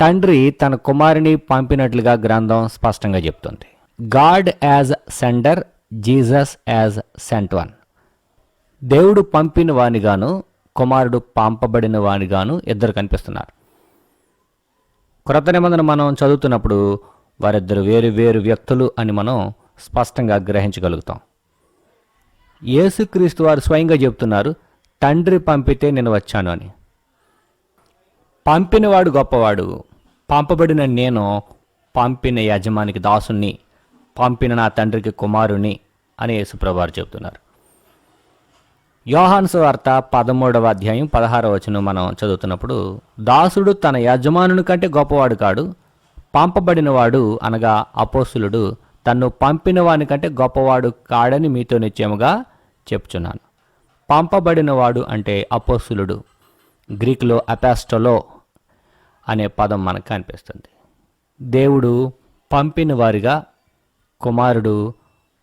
తండ్రి తన కుమారుని పంపినట్లుగా గ్రంథం స్పష్టంగా చెప్తుంది. God as sender Jesus as sent one. దేవుడు పంపిన వానిగాను కుమారుడు పంపబడిన వానిగాను ఇద్దరు కనిపిస్తున్నారు. క్రొత్త నిబంధన మనం చదువుతున్నప్పుడు వారిద్దరు వేరు వేరు వ్యక్తులు అని మనం స్పష్టంగా గ్రహించగలుగుతాం. యేసుక్రీస్తు వారు స్వయంగా చెప్తున్నారు తండ్రి పంపితే నేను వచ్చాను అని. పంపినవాడు గొప్పవాడు. పంపబడిన నేను పంపిన యజమానికి దాసుని పంపిన నా తండ్రికి కుమారుని అని యేసుప్రభువారు చెబుతున్నారు. యోహాన్స్ వార్త పదమూడవ అధ్యాయం పదహారవ వచనం మనం చదువుతున్నప్పుడు దాసుడు తన యజమానుని కంటే గొప్పవాడు కాడు పంపబడినవాడు అనగా అపోసులుడు తన్ను పంపిన వాని కంటే గొప్పవాడు కాడని మీతో నిత్యముగా చెప్తున్నాను పంపబడినవాడు అంటే అపోసులుడు గ్రీకులో అపాస్టలో అనే పదం మనకు కనిపిస్తుంది. దేవుడు పంపిన వారిగా కుమారుడు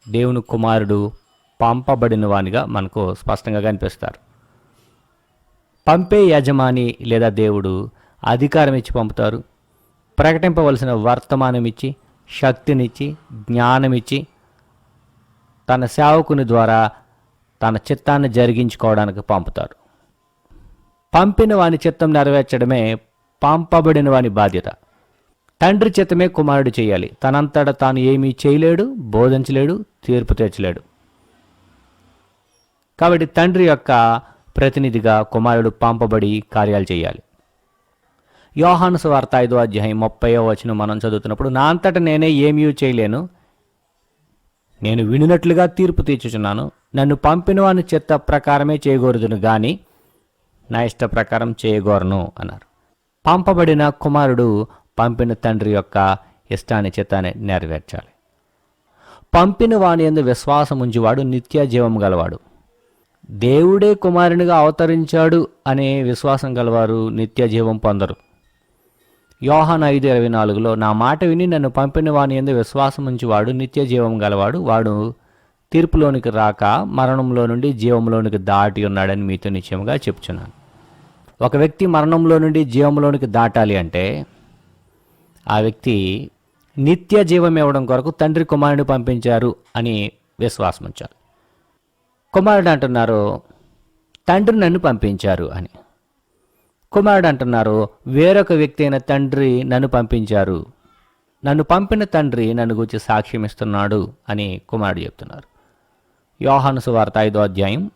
దేవుని కుమారుడు పంపబడిన వానిగా మనకు స్పష్టంగా కనిపిస్తారు. పంపే యజమాని లేదా దేవుడు అధికారం ఇచ్చి పంపుతారు. ప్రకటింపవలసిన వర్తమానం ఇచ్చి శక్తినిచ్చి జ్ఞానమిచ్చి తన సేవకుని ద్వారా తన చిత్తాన్ని జరిగించుకోవడానికి పంపుతారు. పంపిన వాని చిత్తం నెరవేర్చడమే పంపబడిన వాని బాధ్యత. తండ్రి చిత్తమే కుమారుడు చేయాలి. తనంతట తాను ఏమీ చేయలేడు బోధించలేడు తీర్పు తెచ్చలేడు కాబట్టి తండ్రి యొక్క ప్రతినిధిగా కుమారుడు పంపబడి కార్యాలు చేయాలి. యోహాను సువార్త ఐదో అధ్యాయం ముప్పయో వచనం మనం చదువుతున్నప్పుడు నా అంతట నేనే ఏమీ చేయలేను నేను వినినట్లుగా తీర్పు తీర్చుచున్నాను నన్ను పంపిన వాని చిత్త ప్రకారమే చేయకూడదును కానీ నా ఇష్ట ప్రకారం చేయగోరను అన్నారు. పంపబడిన కుమారుడు పంపిన తండ్రి యొక్క ఇష్టాన్ని చిత్తాన్ని నెరవేర్చాలి. పంపిన వాని ఎందు విశ్వాసం ఉంచేవాడు నిత్య జీవం గలవాడు. దేవుడే కుమారునిగా అవతరించాడు అనే విశ్వాసం గలవారు నిత్య జీవం పొందరు. యోహాన్ ఐదు ఇరవై నాలుగులో నా మాట విని నన్ను పంపిన వాని ఎందు విశ్వాసం ఉంచేవాడు నిత్య జీవం గలవాడు. వాడు తీర్పులోనికి రాక మరణంలో నుండి జీవంలోనికి దాటి ఉన్నాడని మీతో నిశ్చయముగా చెప్తున్నాను ఒక వ్యక్తి మరణంలో నుండి జీవంలోనికి దాటాలి అంటే ఆ వ్యక్తి నిత్య జీవం ఇవ్వడం కొరకు తండ్రి కుమారుని పంపించారు అని విశ్వాసం ఉంచాలి. కుమారుడు అంటున్నారు తండ్రి నన్ను పంపించారు అని. కుమారుడు అంటున్నారు వేరొక వ్యక్తి అయిన తండ్రి నన్ను పంపించారు. నన్ను పంపిన తండ్రి నన్ను గురించి సాక్ష్యం ఇస్తున్నాడు అని కుమారుడు చెప్తున్నారు. యోహాను సువార్త ఐదో అధ్యాయం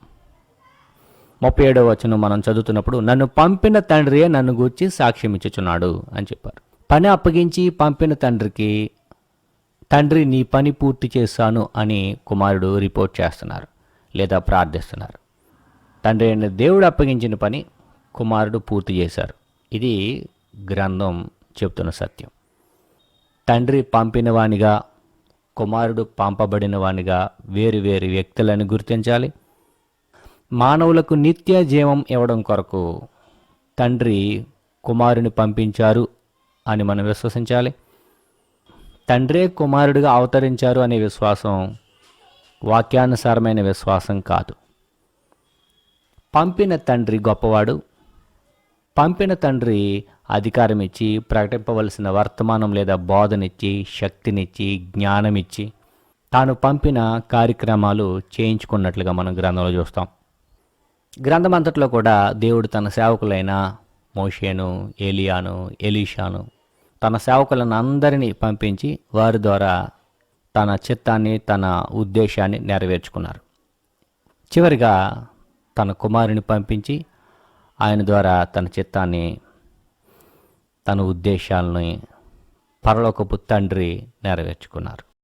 ముప్పై ఏడవ వచనం మనం చదువుతున్నప్పుడు నన్ను పంపిన తండ్రియే నన్ను గూర్చి సాక్ష్యం ఇచ్చుచున్నాడు అని చెప్పారు. పని అప్పగించి పంపిన తండ్రికి తండ్రి నీ పని పూర్తి చేశాను అని కుమారుడు రిపోర్ట్ చేస్తున్నారు లేదా ప్రార్థిస్తున్నారు. తండ్రి అయిన దేవుడు అప్పగించిన పని కుమారుడు పూర్తి చేశారు. ఇది గ్రంథం చెప్తున్న సత్యం. తండ్రి పంపిన వానిగా కుమారుడు పంపబడిన వానిగా వేరు వేరు వ్యక్తులను గుర్తించాలి. మానవులకు నిత్య జీవం ఇవ్వడం కొరకు తండ్రి కుమారుని పంపించారు అని మనం విశ్వసించాలి. తండ్రే కుమారుడిగా అవతరించారు అనే విశ్వాసం వాక్యానుసారమైన విశ్వాసం కాదు. పంపిన తండ్రి గొప్పవాడు. పంపిన తండ్రి అధికారం ఇచ్చి ప్రకటింపవలసిన వర్తమానం లేదా బోధనిచ్చి శక్తినిచ్చి జ్ఞానమిచ్చి తాను పంపిన కార్యక్రమాలు చేయించుకున్నట్లుగా మనం గ్రంథంలో చూస్తాం. గ్రంథమంతట్లో కూడా దేవుడు తన సేవకులైన మోషేను ఏలియాను ఎలీషాను తన సేవకులను అందరినీ పంపించి వారి ద్వారా తన చిత్తాన్ని తన ఉద్దేశాన్ని నెరవేర్చుకున్నారు. చివరిగా తన కుమారుని పంపించి ఆయన ద్వారా తన చిత్తాన్ని తన ఉద్దేశాలని పరలోకపు తండ్రి నెరవేర్చుకున్నారు.